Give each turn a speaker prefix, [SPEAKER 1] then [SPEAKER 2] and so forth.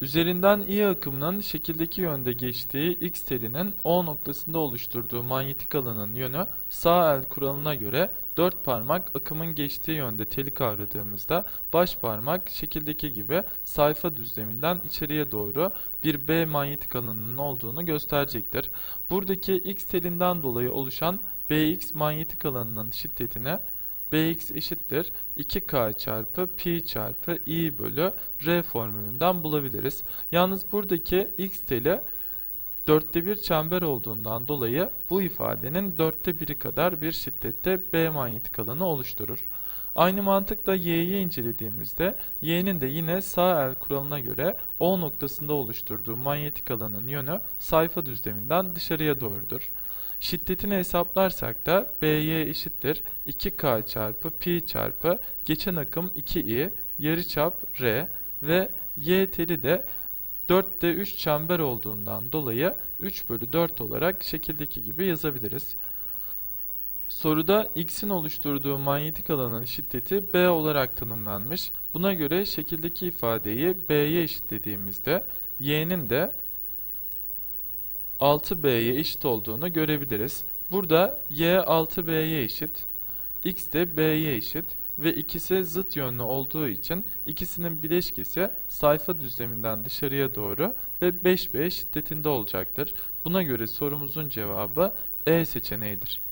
[SPEAKER 1] Üzerinden I akımının şekildeki yönde geçtiği X telinin O noktasında oluşturduğu manyetik alanın yönü sağ el kuralına göre dört parmak akımın geçtiği yönde teli kavradığımızda baş parmak şekildeki gibi sayfa düzleminden içeriye doğru bir B manyetik alanının olduğunu gösterecektir. Buradaki X telinden dolayı oluşan BX manyetik alanının şiddetine Bx eşittir 2K çarpı pi çarpı i bölü r formülünden bulabiliriz. Yalnız buradaki x teli dörtte bir çember olduğundan dolayı bu ifadenin dörtte biri kadar bir şiddette B manyetik alanı oluşturur. Aynı mantıkla y'yi incelediğimizde y'nin de yine sağ el kuralına göre O noktasında oluşturduğu manyetik alanın yönü sayfa düzleminden dışarıya doğrudur. Şiddetini hesaplarsak da BY eşittir 2K çarpı pi çarpı geçen akım 2i yarıçap R ve Y teli de 4'te 3 çember olduğundan dolayı 3 bölü 4 olarak şekildeki gibi yazabiliriz. Soruda X'in oluşturduğu manyetik alanın şiddeti B olarak tanımlanmış. Buna göre şekildeki ifadeyi B'ye eşitlediğimizde Y'nin de 6B'ye eşit olduğunu görebiliriz. Burada Y 6B'ye eşit, X de B'ye eşit ve ikisi zıt yönlü olduğu için ikisinin bileşkesi sayfa düzleminden dışarıya doğru ve 5B şiddetinde olacaktır. Buna göre sorumuzun cevabı E seçeneğidir.